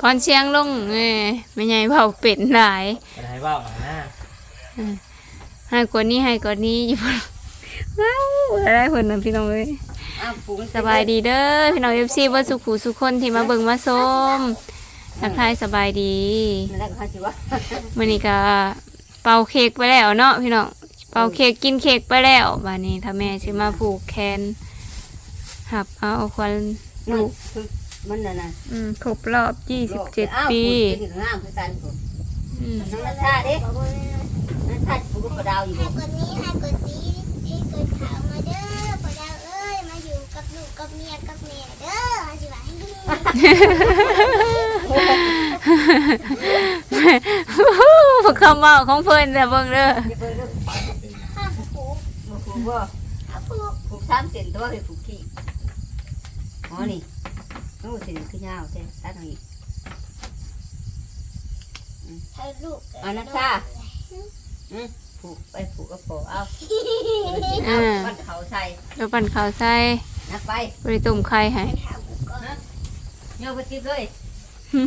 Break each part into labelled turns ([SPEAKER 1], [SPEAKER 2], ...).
[SPEAKER 1] พรเชียงลงเอ้ยไม่ใหญ่เผาเป็ดหลาย
[SPEAKER 2] จะให้เว้าเอานะ
[SPEAKER 1] ให้กว่านี้ให้กว่านี้อยู่พุ่นว้าวอะไรเพิ่นน่ะพี่น้องเอ้ย
[SPEAKER 3] อ้าวฝูง
[SPEAKER 1] สบายดีเด้อพี่น้อง FC บ่สุขหูสุขคนที่มาเบิ่งมาชมทักทายสบายดี
[SPEAKER 3] นั่นแหละก็สิว่า
[SPEAKER 1] มื้อนี้ก็เป่าเค้กไปแล้วเนาะพี่น้องเป่าเค้กกินเค้กไปแล้วบัดนี้ถ้าแม่สิมาผูกแขนหับเอาควัน
[SPEAKER 3] ลู
[SPEAKER 1] ลู
[SPEAKER 3] ก
[SPEAKER 1] ก
[SPEAKER 3] มันน่ะนะ
[SPEAKER 1] อืมครบรอบ27ปี
[SPEAKER 3] ถึงงามคือกันผม
[SPEAKER 1] อืม
[SPEAKER 3] น้องนัชชาเด้นัชชาผูกกระดาวอยู่
[SPEAKER 4] ให้กดนี้ให้กดนี้ให้กดขาวมาเด้อพอดาวเอ้ย มาอยู่กับลูกกับเมียกับแม่เด้อสิว่าให้
[SPEAKER 1] คำเว้าของเพิ่นแต่เบิ่งเด้อ
[SPEAKER 3] อย่าเพิ่งเด้อ
[SPEAKER 4] ข้าผูก
[SPEAKER 3] มาผูกบ่
[SPEAKER 4] ข้าผูก
[SPEAKER 3] ผูกสามเส้นตัวให้ผูกขี้อ๋อนี่โอ้ส้นคือยาวแท้ตัดเอาอีก
[SPEAKER 4] ให้ลูก
[SPEAKER 3] เอานัชชาอืมผูกไปผูกกระโปรงเอา
[SPEAKER 1] อ่า
[SPEAKER 3] มันเขาใส่
[SPEAKER 1] แล้วปั่นข้าวใส่
[SPEAKER 3] นักไป
[SPEAKER 1] บริตุ่มไข่ให้
[SPEAKER 4] ให้ถามกูก่อน
[SPEAKER 3] โยกไปติดเลย
[SPEAKER 4] โอ้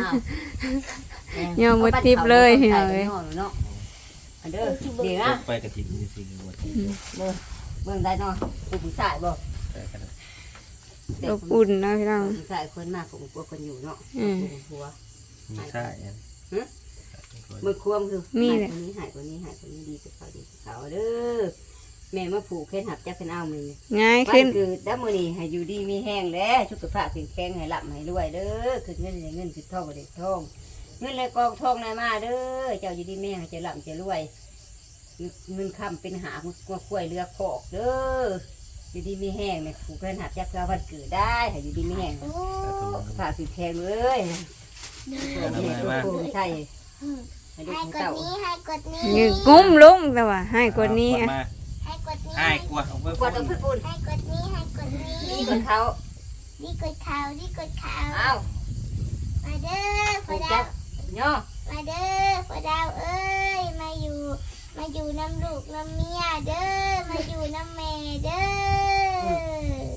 [SPEAKER 3] อ้าว
[SPEAKER 1] โยมบ่ติบเลยพี่น้องเอ้ย
[SPEAKER 3] เนาะอันเด้อเดี๋ยวนะ
[SPEAKER 2] ไปกระถิ่นจริงๆหมด
[SPEAKER 3] เบิ่งเบิ่งได้เนาะผู้ผู้ชายบ่
[SPEAKER 2] แต่กัน
[SPEAKER 3] เด็ก
[SPEAKER 1] อบอุ่นนะพี่น้อง
[SPEAKER 3] ผู้ชายคนมากของพวกคนอยู่เนาะ
[SPEAKER 1] อืม
[SPEAKER 3] ผู้ผัว
[SPEAKER 2] มีใช่อัน
[SPEAKER 3] มือควมคือ
[SPEAKER 1] มี
[SPEAKER 3] หา
[SPEAKER 1] แห
[SPEAKER 3] ย
[SPEAKER 1] ละ
[SPEAKER 3] คนนี้หายคนนี้หายคนนี้ดีกับเขาดีกับเขาเด้อแม่มาผูกแค่หับจักเป็นเอามือ
[SPEAKER 1] ง่าย
[SPEAKER 3] วั
[SPEAKER 1] ขึ้น
[SPEAKER 3] นคือดับมือนี่ให้อยู่ดีมีแห้งแล้วสุขภาพแข็งแข็งให้หลับให้รวยเด้อคือเงินให้เงินคือทองก็ได้ทองเงินเลยกองทองนายมาเด้อเจ้าอยู่ดีแม่ให้เจะหลับจะรวยเงินคำเป็นหางกลัวกล้วยเรือขอกเด้อ อยู่ดีมีแห้งเนี่ยผูกแขนหับจักรวันเกิดได้ให้อยู่ดีมีแห้ง
[SPEAKER 4] โอ้
[SPEAKER 3] ผ่าสีแพงเลย
[SPEAKER 2] มามา
[SPEAKER 3] โอ้ใช่ให้ดู
[SPEAKER 4] ให้
[SPEAKER 3] ของ
[SPEAKER 4] กด
[SPEAKER 3] เต่า
[SPEAKER 4] นี้ให้กดนี้
[SPEAKER 1] นี่งุ้มลงแต่ว่าให้กว่านี้อะ
[SPEAKER 2] มา
[SPEAKER 4] ให้กดนี้
[SPEAKER 2] ให้กลัวเอาไว้
[SPEAKER 3] กวาดเอาขึ้นปุ่น
[SPEAKER 4] ให้กดนี้ให้กดนี้
[SPEAKER 3] นี่กดเขา
[SPEAKER 4] นี่กดขาวนี่กดขาว
[SPEAKER 3] อ้าว
[SPEAKER 4] มาเด้อพ
[SPEAKER 3] ผู
[SPEAKER 4] อก
[SPEAKER 3] จั
[SPEAKER 4] ดา
[SPEAKER 3] บ
[SPEAKER 4] ว
[SPEAKER 3] ย่อ
[SPEAKER 4] มาเด้อพอดาวเอ้ยมาอยู่ มาอยู่น้ำลูกน้ำเมียเด้อ มาอยู่น้ำแม่เด้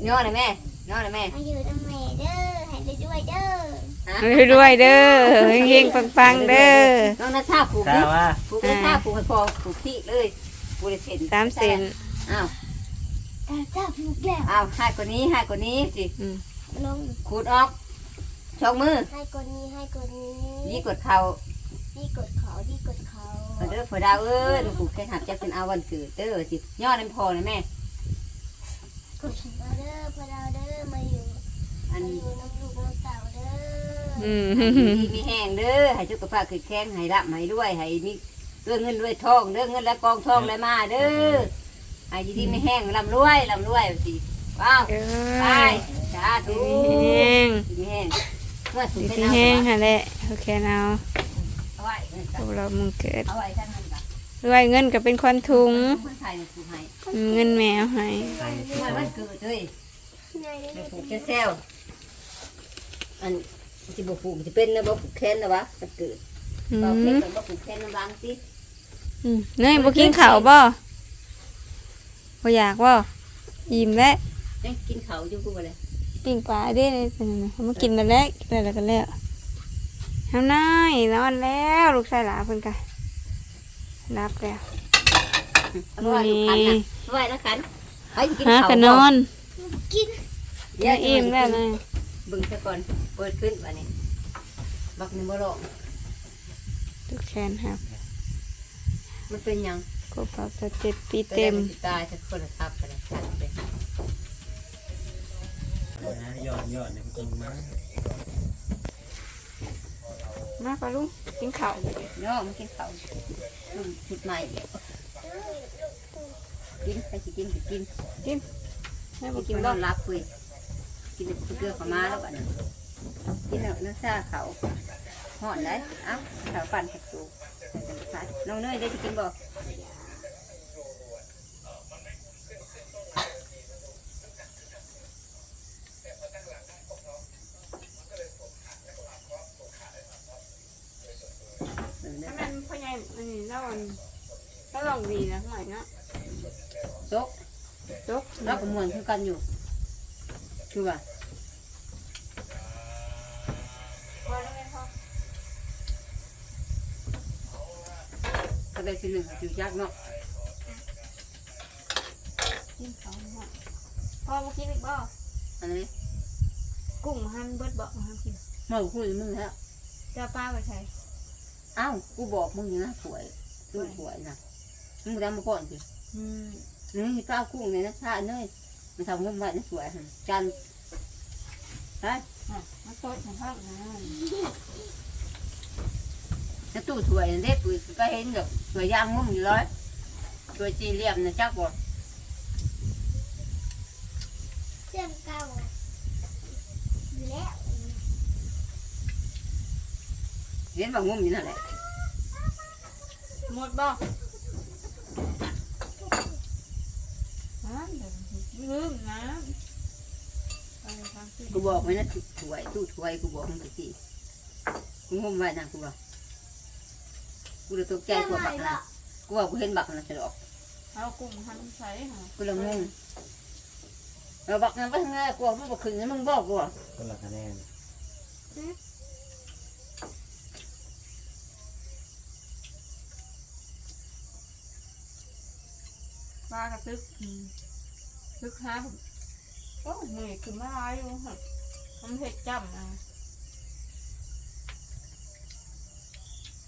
[SPEAKER 4] อ
[SPEAKER 3] ย่อหน่อยแม่ย่อหน่อยแม่
[SPEAKER 4] มาอยู่น้ำแม่เด้อให้ไปด้วยเด้อ
[SPEAKER 3] ฮะ
[SPEAKER 1] ด้วยเด้อเฮงๆปังๆเด้อ
[SPEAKER 3] น้องนัชชาผูก
[SPEAKER 2] กล้าว่า
[SPEAKER 3] ผูกนัชชาผูกให้พอผูกที่เลยผูกเลยเส้น
[SPEAKER 1] สามเซน
[SPEAKER 3] อ้าว
[SPEAKER 4] ตาจ้าผูกแล้ว
[SPEAKER 3] อ้าวให้กว่านี้ให้กว่านี้สิ
[SPEAKER 1] อืม
[SPEAKER 4] ลง
[SPEAKER 3] ขูดออกช่องมือ
[SPEAKER 4] ให้กดนี้ให้กดนี้
[SPEAKER 3] นี่กดเข่า
[SPEAKER 4] นี่กดเขานี่กดเขา
[SPEAKER 3] เอาเด้อ พอดาวเอ้ยมันผูกแค่หักจะเป็นเอาวันเกิดเด้อสิย่อน้ำพอนะแม่
[SPEAKER 4] กดมาเด้อพอดาวเด้อมาอยู่
[SPEAKER 3] อัน
[SPEAKER 4] มาอยู่น้ำลูกน้ำเต่าเด้อ
[SPEAKER 1] อืม
[SPEAKER 3] ดีมีแห้งเด้อให้สุขภาพคือแข็งให้รับให้ด้วยให้มีด้วยเงินด้วยทองเด้อเงินและกองทองและมาเด้อให้ดีๆไม่แห้งร่ำรวยร่ำรวยสิว้าว
[SPEAKER 1] เอ
[SPEAKER 3] ไป
[SPEAKER 1] อ
[SPEAKER 3] สาธุ
[SPEAKER 1] แห้ง
[SPEAKER 3] ดีมีแห้งเมื่อสุด
[SPEAKER 1] ดี
[SPEAKER 3] เป็น
[SPEAKER 1] ที่
[SPEAKER 3] เอา
[SPEAKER 1] แห้งหั่นแหละโอเคเอา
[SPEAKER 3] เอาไว้
[SPEAKER 1] พวกเรามึงเกิด
[SPEAKER 3] เอาไว้ท่านนั้นก่อน
[SPEAKER 1] ด้วยเงินก็เป็นควันถุง
[SPEAKER 3] คนไทยเนี่ยผูกให้
[SPEAKER 1] เงินแมวให้
[SPEAKER 2] ใส่
[SPEAKER 3] เมื่อวันเกิดเลย
[SPEAKER 4] เหนื่อย
[SPEAKER 3] ไป
[SPEAKER 4] เลย
[SPEAKER 3] ผูกแค่แซวอันที่บุผูกจะเป็นนะบุผูกแค้นนะวะมันเกิด
[SPEAKER 1] อื
[SPEAKER 3] บอกแค่
[SPEAKER 1] ม
[SPEAKER 3] เป็นบุผูกแค้นนะบางสิ
[SPEAKER 1] อืมเนยบ่กินข้าวบ่บ่อยากบ่อิ่มแล้ว
[SPEAKER 3] ยังกินเขาอยู่กูบ่เลย
[SPEAKER 1] ปิ้งปลาเด้เลยเป็นไงเอามากินแล้วแหละกินแล้วก็แล้ว ทำน้อยนอนแล้วลูกชายหลาเพิ่นก็รับแล้ว
[SPEAKER 3] เอาไว้ลูกขันนะเอาไว้นะขันให้กิน
[SPEAKER 1] หา
[SPEAKER 3] เขา
[SPEAKER 1] กันนอน
[SPEAKER 4] กิน
[SPEAKER 3] เดี๋ยว
[SPEAKER 1] อิ่มแล้วเลย
[SPEAKER 3] เบึงซะก่อนเปิดขึ้นวันนี้บักนี่บ่ร้อง
[SPEAKER 1] ทุกแขนครับ
[SPEAKER 3] มันเป็นหยัง
[SPEAKER 1] ก็ปรับจะเจ็ดปีเต็ม
[SPEAKER 3] ไปได้นสิตายสักคนละทับกันนะจัดไป
[SPEAKER 2] นะยอดยอดเนี่ยมันมา
[SPEAKER 1] มาปะลุงกินข้าว
[SPEAKER 3] เนาะมันกินเขาอืมชุดใหม่กินไปสิกินสิกิน
[SPEAKER 1] แม่
[SPEAKER 3] บ่
[SPEAKER 1] บ่
[SPEAKER 3] กิ
[SPEAKER 1] กิ
[SPEAKER 3] น
[SPEAKER 1] น
[SPEAKER 3] น
[SPEAKER 1] บ่
[SPEAKER 3] อนรับคุยกินแต่เกลือเข้ามาแล้วบัดนี้กินแล้วน้ำซาเขาห่อนได้เอ้าเขาปั่นให้สูงน้องเนยได้สิกินบ่เออ ถ้า
[SPEAKER 1] มันพ่อใหญ่อันนี้เราอันเราลองดีนะหน่อยเนาะ
[SPEAKER 3] ตก
[SPEAKER 1] ตก
[SPEAKER 3] เราก็มวนคือกันอยู่คือว่าก็ได้สิหนึ่งอยู่ยากเนาะ
[SPEAKER 1] กินสองเนาะพ่อมากินอีกบ่
[SPEAKER 3] อันนี้
[SPEAKER 1] กุ้งหั่นเบิดบ่มากินห
[SPEAKER 3] มาคุยมึงแล้ว
[SPEAKER 1] จะป้าไปใช้
[SPEAKER 3] อ้าวกูบอกมึงอยู่นะสวยตู้สวยนะมึงจำมาก่อนสิ
[SPEAKER 1] อืม
[SPEAKER 3] นี่ข้าวกุ้งเนี่ยนะชาเนยมันทำมุมไว้นี่สวยหั่นจันไป
[SPEAKER 1] อะมาโต๊ะของพ่อนะ
[SPEAKER 3] แล้วตู้สวยนั่นเด็กปุ๋ยก็เห็นดอกสวยย่างมุมอยู่ร้อยสวยจีเหลี่ยมนะจักบ่
[SPEAKER 4] เสื่อมเก่าแล้ว
[SPEAKER 3] เห็นว่ามุมอยู่นั่นแหละ
[SPEAKER 1] หมดบ่ฮะเดี๋ยวลืมนะไปทางที่
[SPEAKER 3] กูบอกไว้นะตู้สวยตู้สวยกูบอกมึงกี่ทีกูมุมไว้นะกูบอกกูเลยตกใจ
[SPEAKER 4] แก้
[SPEAKER 3] กู
[SPEAKER 4] ใหม่
[SPEAKER 3] บัก
[SPEAKER 4] ละ
[SPEAKER 3] นะกูว่ากูเห็นบักนะฉลอก
[SPEAKER 1] เอากุ้งหันใส่ค่ะ
[SPEAKER 3] กูเลยงงเราบักนะไปทางไหนกูบอกมึงบอกขึ้นแล้วมึงบอกกูว่า
[SPEAKER 2] คนละคะแนน
[SPEAKER 1] ปลากระตึกอืมตึกหาผมโอ้เหนื่อยขึ้นมาหลายอยู่ค่ะทำเห็ดจำนะ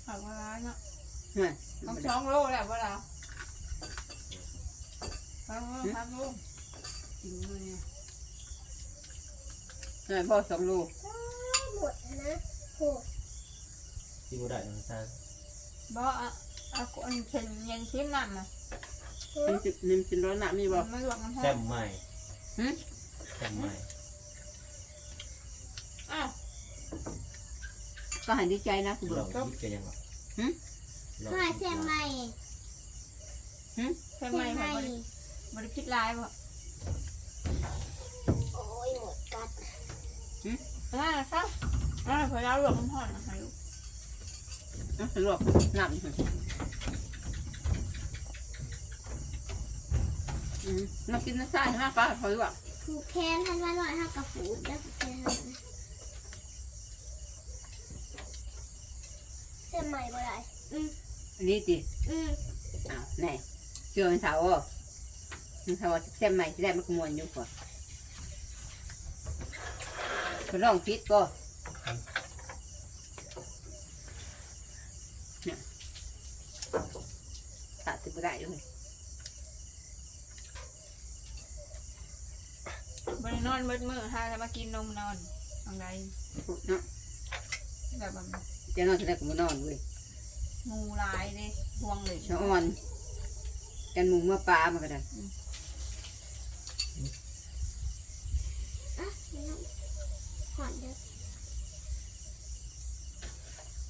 [SPEAKER 1] เอาเวลาเนาะ
[SPEAKER 3] เนี่ย
[SPEAKER 1] ต้องสองโลแหละเวลาสองโลสามโลจริงเลยเนี่ย
[SPEAKER 3] เนี่ยพ่อสองลูก
[SPEAKER 4] หมดนะโห
[SPEAKER 2] ที่บุได้น้ำตาล
[SPEAKER 1] บ่อะอะคนเข็นเย็นชิมนั่นน่ะ
[SPEAKER 3] นิ่มจินิ่มจินร้อนหนามีบอก
[SPEAKER 1] มันไม่รวมกัน
[SPEAKER 2] แจ่
[SPEAKER 1] แท้
[SPEAKER 2] มใหม่
[SPEAKER 3] หึ
[SPEAKER 2] แจ่มใหม่
[SPEAKER 1] อ้าว
[SPEAKER 3] ก็หันดีใจนะกูบ
[SPEAKER 2] ล
[SPEAKER 3] อ
[SPEAKER 2] อกงคิดกันยังหรอ
[SPEAKER 3] หึ
[SPEAKER 2] ลอง
[SPEAKER 4] หา
[SPEAKER 2] คิด
[SPEAKER 4] เสื่อมใหม่
[SPEAKER 1] ใช่
[SPEAKER 4] เสื่อม
[SPEAKER 1] ไหม
[SPEAKER 4] ให
[SPEAKER 1] ค่ะ
[SPEAKER 4] ม่
[SPEAKER 1] บริคิดลายบ่
[SPEAKER 4] โอ้ยหมดกัด
[SPEAKER 1] อ่าครับอ่าพอแล้วรวมกันห่อนนะคะลูก
[SPEAKER 3] นะสรุปน้ำ อืมมากินน้ำใส่มากป้าพอดีกว่า
[SPEAKER 4] ผูกแคนทันวันหน่อยห้ากับผูกแล้วผูกแคนทันวันเสื่อมใหม่บ่ได้อืม
[SPEAKER 3] อันนี้ดิ
[SPEAKER 4] อืม
[SPEAKER 3] อ้าวแน่เชื่อมันเสาอะมันเสาว่าเส้นใหม่ที่ได้มันขโมยอยู่ก่อนทดลองพิษก็เนี่ยตัดติดไม่ได้ด้วย
[SPEAKER 1] บริโน อนเบิดมือหาจะมากินนมนอนทางใด
[SPEAKER 3] เนาะ
[SPEAKER 1] แบบว่า
[SPEAKER 3] เจะนอนจะได้กูมานอนเว้ย
[SPEAKER 1] งูลายเลยห่วงเลย
[SPEAKER 3] ชะอ่อนกันหมูเมื่อปลามันก็ได้
[SPEAKER 4] อะไม่ต้องหอนเด้อ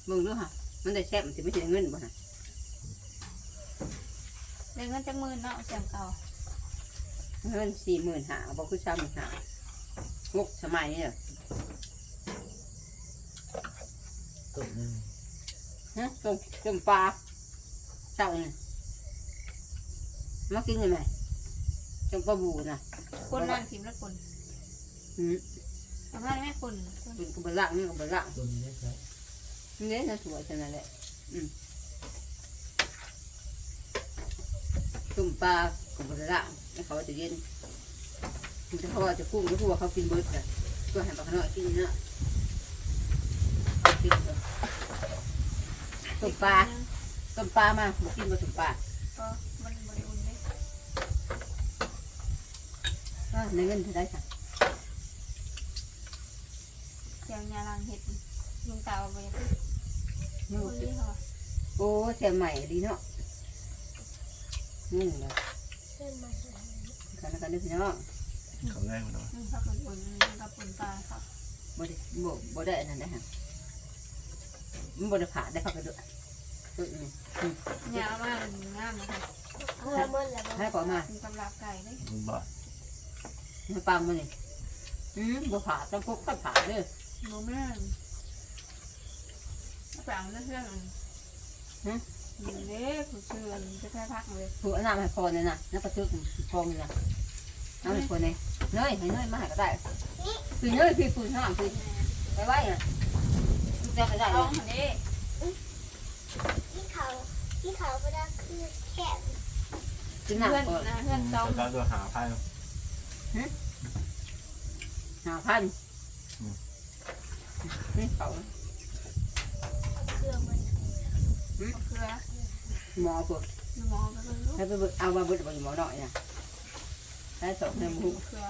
[SPEAKER 3] มึงรู้ฮะมันได้แซ่บมันจะไม่ใช่เงินบ่ฮะ
[SPEAKER 1] เดี๋ยวเงินจะมือเนาะเสียงเก่า
[SPEAKER 3] เงินสี่หมื่นหาบอกคือสามหมื่นหา หกสมัยเนี่ย
[SPEAKER 2] ตุ่มหนึง
[SPEAKER 3] ฮะต้มต้มปลาเจ้าเนี่ยมากินยังไงต้มปลาบูนะ
[SPEAKER 1] คนนั่งทิมแล้วคน
[SPEAKER 3] อืม
[SPEAKER 1] ทำได้ไหมคนคน
[SPEAKER 3] เป็นกุบะละนี่กุบะละ
[SPEAKER 2] ตุ่มนี้ครับ
[SPEAKER 3] นี่น่าสวยจังนั้นแหละอืมต้มปลากุบะละให้เขาจะเย็น มันจะเขาว่าจะกุ้งก็คือว่าเขากินเบิร์ดเลยก็ให้ปลาขน้อยกินเนาะกินเถอะต้มปลาต้มปลามาบอกกินมาต้มปลา
[SPEAKER 1] ก็มันบริอุ่นเลย
[SPEAKER 3] อ่าในเงินเท่าไรค่ะ
[SPEAKER 1] เสียงยาลังเห็ดลุงตาเอาไปยัง
[SPEAKER 3] นี่
[SPEAKER 1] คนนี้เหรอ
[SPEAKER 3] โอ้เสียใหม่ดีเนาะนี่เลย
[SPEAKER 4] เสื่อมใหม่
[SPEAKER 3] กันแล้วกันเด้อพี่น้อง
[SPEAKER 2] เขาง่ายกว่าน้อย
[SPEAKER 1] นี่ถ้าคนคนนี่ถ้าคนตาครับ
[SPEAKER 3] บ่ได้บ่บ่ได้อันนั้นนะฮะมันบ่ได้ผ่าได้พักกระโดดตัวนี้
[SPEAKER 1] ยาวมากงามนะคะ
[SPEAKER 4] เพื่อเมื่อแล้วบ่
[SPEAKER 3] ให้ก่อนมา
[SPEAKER 1] เป็นตำรับไก่เลย
[SPEAKER 2] มึงบอก
[SPEAKER 3] ให้ปังมานี่อืมบ่ผ่าต้องพกต้องผ่าเด้อ
[SPEAKER 1] โมแม่นแปลงเรื่องยิงเล็กผู้เชื่อจะแค่พักเลย
[SPEAKER 3] ถูกน้ำให้พอเลยนะน้ำกระซึกพองเลยนะ น้ำให้พอเลยเนยให้เนยมาให้ก็ได้พี่เนยพี่ฟื้นน้ำพี่ไปไว้น่ะลูกจะไปได้
[SPEAKER 1] ต้
[SPEAKER 3] เล
[SPEAKER 1] อง
[SPEAKER 3] ย
[SPEAKER 1] คนนี้
[SPEAKER 4] ที่เขา
[SPEAKER 3] ฮ
[SPEAKER 4] ที่เขาประดาวคือแคบ
[SPEAKER 3] กินหนัก
[SPEAKER 1] เพื่อน
[SPEAKER 3] ก่อน
[SPEAKER 1] นะเพื่อนต้อง
[SPEAKER 2] แล้วก็ตัวหาไพ่
[SPEAKER 3] หาพัน
[SPEAKER 2] อืม
[SPEAKER 3] นี่เขา
[SPEAKER 4] เครื่องมัน
[SPEAKER 1] เพื่อ
[SPEAKER 3] หมอปวด
[SPEAKER 1] หมอไปเบิ่งลูก
[SPEAKER 3] ให้ไปเบิกเอามาเบิกไปหมอหน่อยนะ ได้สองเงินมุก
[SPEAKER 1] เพื่อ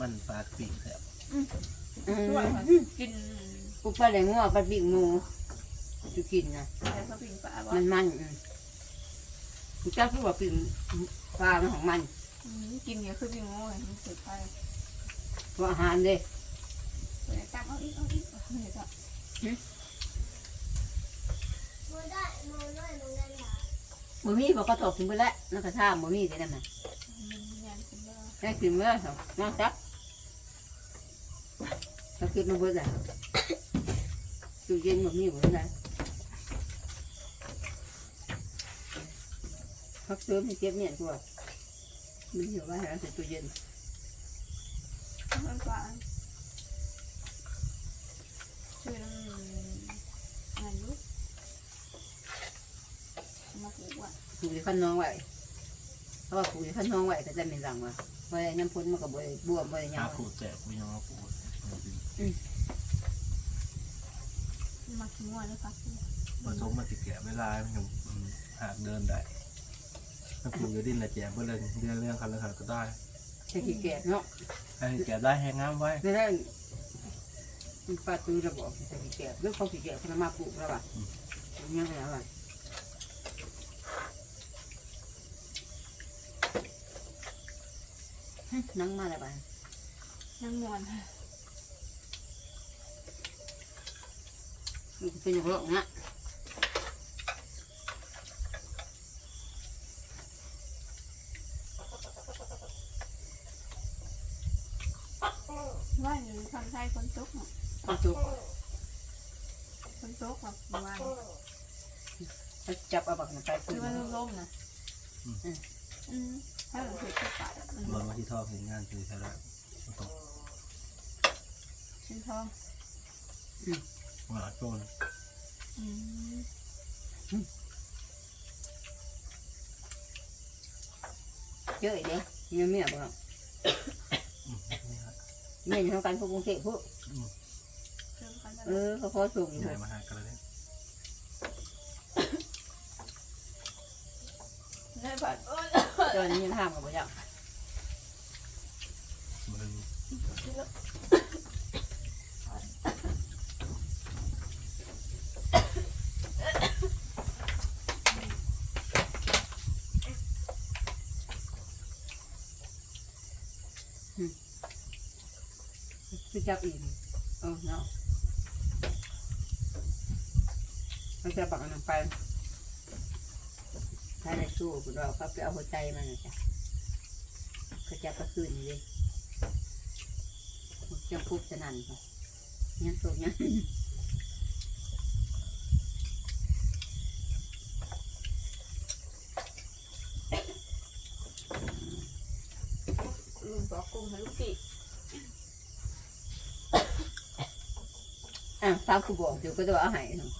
[SPEAKER 2] มันปลาปีกแสบ
[SPEAKER 1] ช่วยค่ะกิน
[SPEAKER 3] ปุ๊บปลาแดงงัวปลาบิ่งหมูจะกินนะ
[SPEAKER 1] แต่เขาปิ่งปลาบ่
[SPEAKER 3] มันมันอืมคุณเจ้าคือว่าปิ่งปลามันของมัน
[SPEAKER 1] อืมกินเนี่ยคือปิ่งโง่เลยมันสุดไป
[SPEAKER 3] ว่าอาหารเด้
[SPEAKER 1] เลยตักเอาอีกเอาอีกเอาอีกอะ
[SPEAKER 4] โมได้โมน้อยโมได้หลา
[SPEAKER 3] บ่มีบอกก็ตกถึงไปแล้วนักกระท่ามบ่มีได้นั่นน่ะ
[SPEAKER 1] มันยันเป็นเบอร์
[SPEAKER 3] ได้กินเมื่อสองน้องจับเราคิดมาเบิดอะตู้เย็นบ่มีบ่ได้พักเติมให้เก็บเนี่ยตัวมันอยู่ว่าให้เราใส่ตู้เย็น
[SPEAKER 1] มันปลาชื่อน้ำอะไรลูกมาปลูก อะ
[SPEAKER 3] ปลูกที่ขั้นน้องไว้เพราะว่าปลูกที่ขั้นน้องไว้ก็จะเป็นรังว่าไว้น้ำพุนมันก็บ่ได้บวมบ่ได้หยั
[SPEAKER 2] หางผูแจกกูยังมาผู
[SPEAKER 1] มาขี้งัวเลยค่ะ
[SPEAKER 2] ผสมมาติดแกะเวลามันยังหากเดินได้ถ้าผูจะดิ้นละแจกเพื่อเรื่องเรื่องเรื่องคันละคันก็ได้
[SPEAKER 3] ใช้ขี้แกะเนาะ
[SPEAKER 2] ให้แกะได้แห้งงามไว้
[SPEAKER 3] ไม่ได้มันปลาตูระบอกใส่ขี้แกะเรื่องเขาขี้แกะเขามาปลูกแล้วว่ะยังไงล่ะ นั่งมาแล้วบ้าน
[SPEAKER 1] นั่งนวล
[SPEAKER 3] มันเป็นอย่างนี้นะ
[SPEAKER 1] ว่าอยู่ทำไทยคนซุก
[SPEAKER 3] ปลาตู
[SPEAKER 1] คนซุกแบบว่า
[SPEAKER 3] เขาจับเอาบักมันไป
[SPEAKER 1] คื
[SPEAKER 3] คืออ
[SPEAKER 1] มันล่มนะอืม ถ้าเราเห็นก็ปะ
[SPEAKER 2] บนมาที่ท่อเห็นงานคือใช่แล้ว
[SPEAKER 1] ชิ้นทอง
[SPEAKER 2] หมาโจน
[SPEAKER 1] อืม
[SPEAKER 3] เยอะอีกเด้ยังไม่เอาบ่แม่อยู่ทำการพวกกรุงเทพพวก
[SPEAKER 1] เริ่มกัน
[SPEAKER 3] เออเขาขอส่งอยู่
[SPEAKER 2] ใหญ่มาหากันเลย
[SPEAKER 1] ได้บัตร
[SPEAKER 3] ตอ นนี้ยังห้ามกับบ่อยาก
[SPEAKER 2] มัน
[SPEAKER 3] คือจับอีกเออเนาะเขาจะบักอันนั้นไป ถ้าได้สู้กูเราเขาไปเอาหัวใจมันนะจ๊ะเขาจับก็คืนนี่เลยจังคุบจะนั่นค่ะยังตกยัง
[SPEAKER 1] ลุงบอกกุ้งให้ลูกกี่
[SPEAKER 3] อะสาวกูบอกเดี๋ยวก็จะเอาให้เนาะ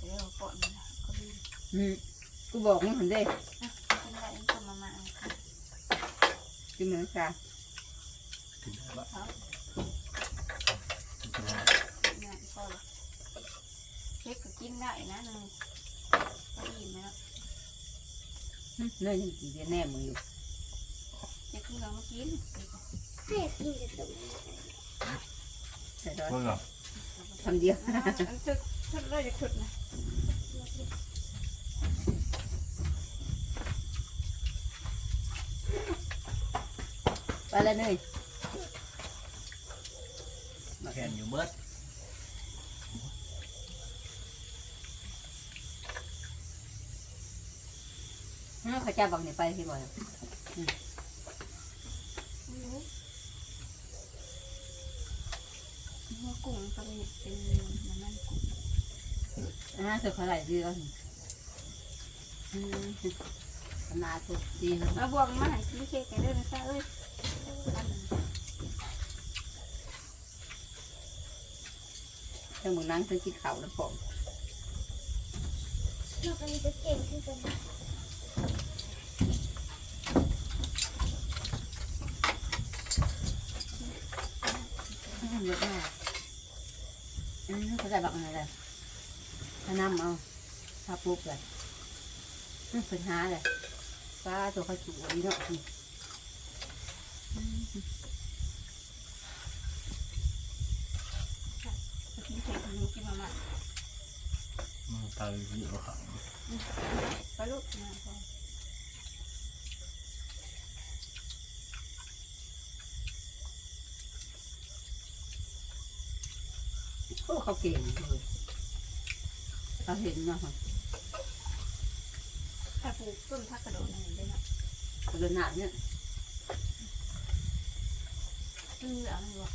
[SPEAKER 1] เดี๋ยวก่อนก็ดี
[SPEAKER 3] อืม กูบอกมึงเห็นได้
[SPEAKER 1] กินได้ก็มามา
[SPEAKER 3] กินเหมือนกัน
[SPEAKER 2] ถึงได้ละ
[SPEAKER 1] เนี่ยก็เค้กก็กินได้นะนึงก็อิ่มแล้ว
[SPEAKER 3] เนื่อยยังกินแน่มึงอยู่
[SPEAKER 1] เค้กที่เรามากิน
[SPEAKER 4] เสียกินกระตุก
[SPEAKER 3] แต่ตอน
[SPEAKER 2] เมื่อก่อน
[SPEAKER 3] ทำเดียว
[SPEAKER 1] อันชุดชุดเราจะชุดนะ
[SPEAKER 3] แล้วเนย
[SPEAKER 2] แขนอยู่เบิด
[SPEAKER 3] เขาจะบักเนี่ยไปที่บ่อย
[SPEAKER 1] หัวกุ้งก็เป็นเป็นมันนั่นกุ้ง
[SPEAKER 3] อ่าสุดเท่าไหร่ดีแล้วอืมขนาดสุดดีนะ
[SPEAKER 1] เอาบวกมาให้ซื้อเค้กกันด้วยนะจ๊ะเอ้ย
[SPEAKER 3] ถ้ามึงนั่งซื้อกินข้าวแล้วผม
[SPEAKER 4] ลูกอันนี้จะเก่งขึ้นกัน
[SPEAKER 3] เยอะมากอืมเขาใส่บักอะไรเลยถ้านำเอาถ้าปุ๊บเลยอืมเป็นหาเลยปลาตัวเขาจุ๋ยเนาะนี่กินเค้กลูกกิน มาม่า
[SPEAKER 2] ตายเยอะครับ
[SPEAKER 3] ไปลูกมาพอโอ้เขาเก่งเลยเขาเห็นเนาะ
[SPEAKER 1] ถ้าปลูกต้นพักกระโดดนั่นได้เนาะ
[SPEAKER 3] เขาเดินหนาเนี่ย
[SPEAKER 1] คืออาไงวะ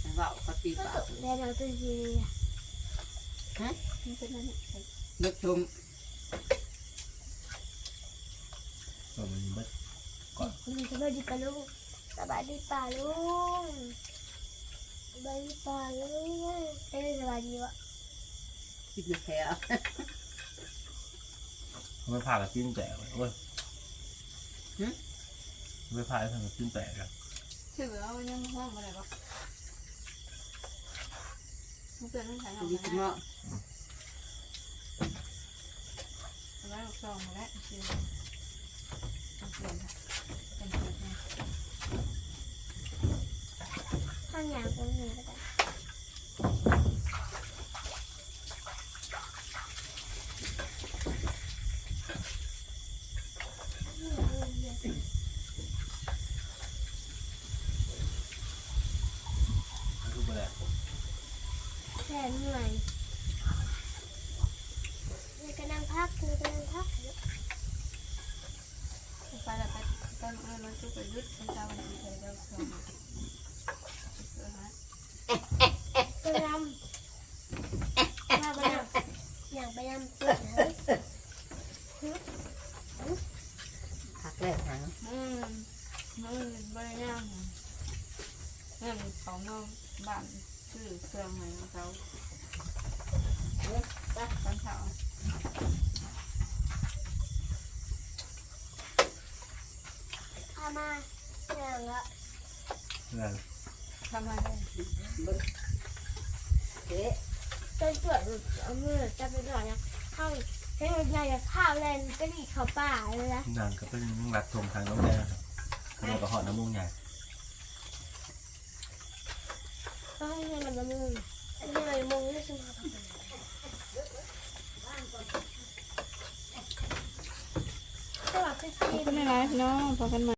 [SPEAKER 3] แต่ว่าเขาตี
[SPEAKER 4] ก็
[SPEAKER 3] ปา
[SPEAKER 4] ต
[SPEAKER 3] ก
[SPEAKER 4] กแล้วเราตัวยีอะ
[SPEAKER 1] มันเป็นนั่นนี่
[SPEAKER 3] เล็กชม
[SPEAKER 2] ก็มันเบิด
[SPEAKER 4] คุณสบายดีป่ะลูกสบายดีปะลูกสบายดีปะลูกเอ้ยสบายดีวะ
[SPEAKER 3] กินแค่
[SPEAKER 2] ไม่ผ่ากับจิ้นแตกเลยเว้ยไม่ผ่าทางกับจิ้นแตกอะ
[SPEAKER 1] ถือเอายังห้องอะไรวะ มันเป็นนั่ใส่เอา
[SPEAKER 3] กิน
[SPEAKER 1] ไว้
[SPEAKER 3] เนาะ
[SPEAKER 1] เอาไว้ซองมาแล้วคือเอาเปลี่ยนค่ะเป็นเปลี่ยน
[SPEAKER 4] ข้างอย่างตรงนี้ก็ได้
[SPEAKER 2] รูปอะไร
[SPEAKER 4] แค่ เหนื่อยนี่ก็นั่งพักนี่ก็นั่งพัก
[SPEAKER 1] ไปแล้วไปตอนเออมันจุกไปยึดมันจะวันนี้เลยแล้วซองเออฮะ
[SPEAKER 4] ไปรำมาไปรำอยากไปรำตัวไหน
[SPEAKER 3] หักแรกหาง
[SPEAKER 1] อืมมันบริยามเงินของน้องบ้านชื่อเครื่องไหนของเขาบ้านเขา
[SPEAKER 4] พามาอย่างละ
[SPEAKER 2] นั่น
[SPEAKER 1] ทำอะไร
[SPEAKER 3] เจ๊
[SPEAKER 4] จนตรวจเอามือจะไปหน่อยนะเข้าให้มันใหญ่ข้าวแลนก็ดีเขาป่าเลยนะ
[SPEAKER 2] นางก็เป็นหลักทงทางน้องแดงครับเขาบอกกับหอดน้ำมูกใหญ่
[SPEAKER 4] ต้องให้มันละมุนอันนี้เลยมุงนี่ซึ่งเขาทำก็แบบที่
[SPEAKER 1] ก็ไม่ร้ายพี่น้องพอกันมา